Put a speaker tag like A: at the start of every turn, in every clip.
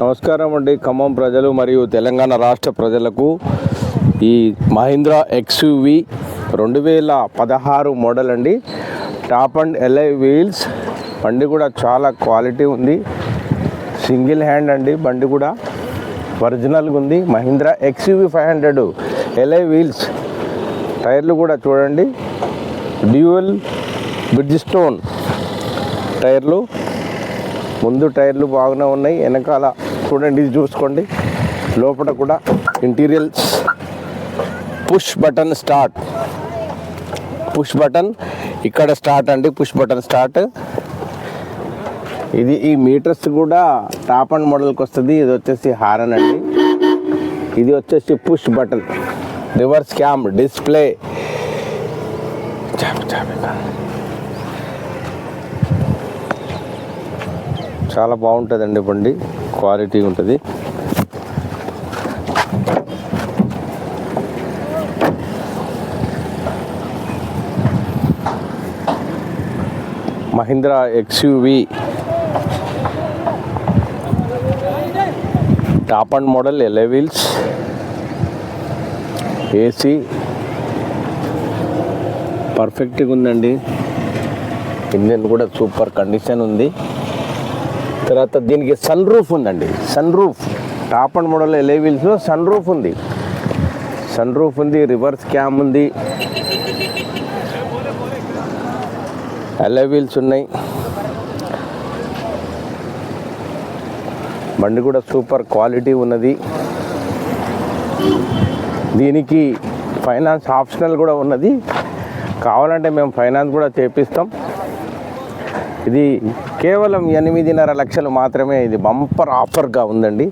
A: నమస్కారం అండి. ఖమ్మం ప్రజలు మరియు తెలంగాణ రాష్ట్ర ప్రజలకు ఈ మహీంద్రా ఎక్స్యూవి రెండు వేల పదహారు మోడల్ అండి. Top end alloy wheels. బండి కూడా చాలా క్వాలిటీ ఉంది. సింగిల్ హ్యాండ్ అండి బండి కూడా. ఒరిజినల్గా ఉంది. Mahindra XUV five hundred alloy wheels. టైర్లు కూడా చూడండి. డ్యూయల్ బ్రిడ్జ్ స్టోన్ టైర్లు. ముందు టైర్లు బాగానే ఉన్నాయి. వెనకాల చూడండి ఇది చూసుకోండి. లోపల కూడా interiors push button start. Push button ఇక్కడ స్టార్ట్ అండి పుష్ బటన్ స్టార్ట్. ఇది ఈ మీటర్స్ కూడా టాప్ అండ్ మోడల్కి వస్తుంది. ఇది వచ్చేసి హారన్ అండి. ఇది వచ్చేసి push button. Reverse cam display. చాప చాలా బాగుంటుందండి బండి. క్వాలిటీ ఉంటుంది. Mahindra XUV top end model alloy wheels AC పర్ఫెక్ట్గా ఉందండి. ఇంజన్ కూడా సూపర్ కండిషన్ ఉంది. తర్వాత దీనికి సన్ రూఫ్ ఉందండి. Sunroof top end model ఎలేవిల్స్లో వీల్స్లో సన్ రూఫ్ ఉంది. సన్ రూఫ్ ఉంది రివర్స్ క్యామ్ ఉంది. ఎల్ఏ వీల్స్ ఉన్నాయి. బండి కూడా సూపర్ క్వాలిటీ ఉన్నది. దీనికి ఫైనాన్స్ ఆప్షనల్ కూడా ఉన్నది. కావాలంటే మేము ఫైనాన్స్ కూడా చేపిస్తాం. ఇది కేవలం ఎనిమిదిన్నర లక్షలు మాత్రమే ఇది బంపర్ ఆఫర్గా ఉందండి.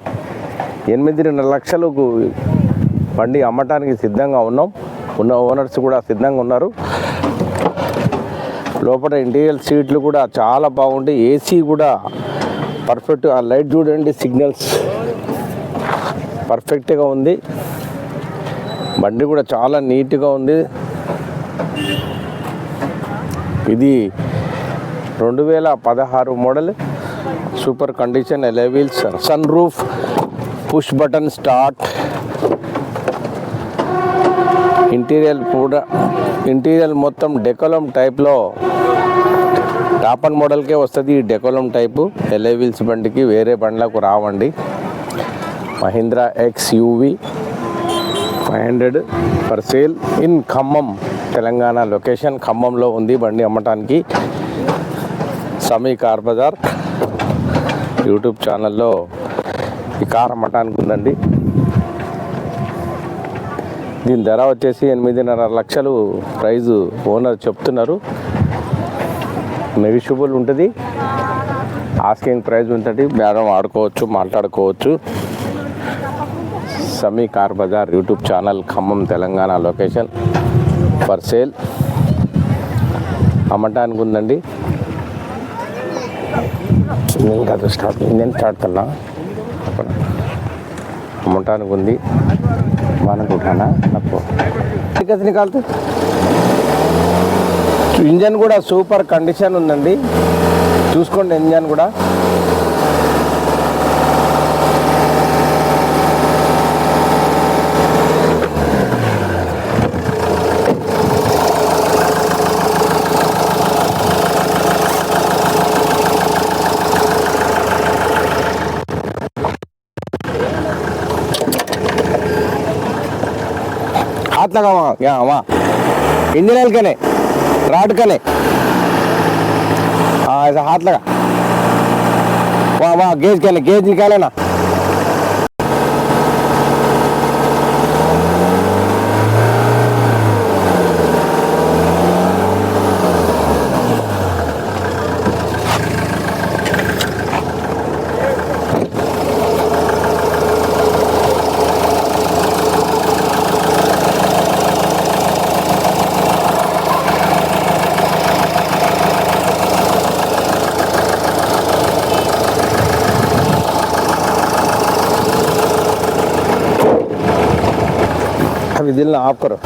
A: ఎనిమిదిన్నర లక్షలకు బండి అమ్మటానికి సిద్ధంగా ఉన్నాం. ఉన్న ఓనర్స్ కూడా సిద్ధంగా ఉన్నారు. లోపల ఇంటీరియర్ సీట్లు కూడా చాలా బాగుంటాయి ఏసీ కూడా పర్ఫెక్ట్ ఆ లైట్ చూడండి సిగ్నల్స్. పర్ఫెక్ట్గా ఉంది. బండి కూడా చాలా నీట్గా ఉంది. ఇది రెండు వేల పదహారు model super condition alloy wheels sunroof push button start. Interior కూడా ఇంటీరియర్ మొత్తం డెకోలం టైప్లో. టాప్ అండ్ మోడల్కే వస్తుంది ఈ డెకోలం టైపు. ఎలెవీల్స్ బండికి వేరే బండ్లకు రావండి. Mahindra X U V five hundred for sale in Khammam Telangana location ఖమ్మంలో ఉంది బండి అమ్మటానికి. సమీ కార్ బజార్ యూట్యూబ్ ఛానల్లో ఈ కార్ అమ్మటానికి ఉందండి. దీని ధర వచ్చేసి ఎనిమిదిన్నర లక్షలు. ప్రైజు ఓనర్ చెప్తున్నారు. నెగిషియబుల్ ఉంటుంది. ఆస్కింగ్ ప్రైజ్ ఉంటుంది. మేడం ఆడుకోవచ్చు మాట్లాడుకోవచ్చు. Sami car bazaar YouTube channel Khammam Telangana location. For sale. అమ్మటానికి ఉందండి. నేను కాదు స్టార్ట్ నేను స్టార్ట్ ముఠానికి ఉంది. వానకు ఉంటానా టికెట్ని కాదు ఇంజన్ కూడా సూపర్ కండిషన్ ఉందండి. చూసుకోండి ఇంజన్ కూడా. ఎట్లాగమ్మా అమ్మా ఇంజనీర్కనే రాటుకనే హాట్లాగా. వా వా గేజ్ కానీ గేజ్ నికాలేనా ಇದಿಲ್ಲ ಆಫರ್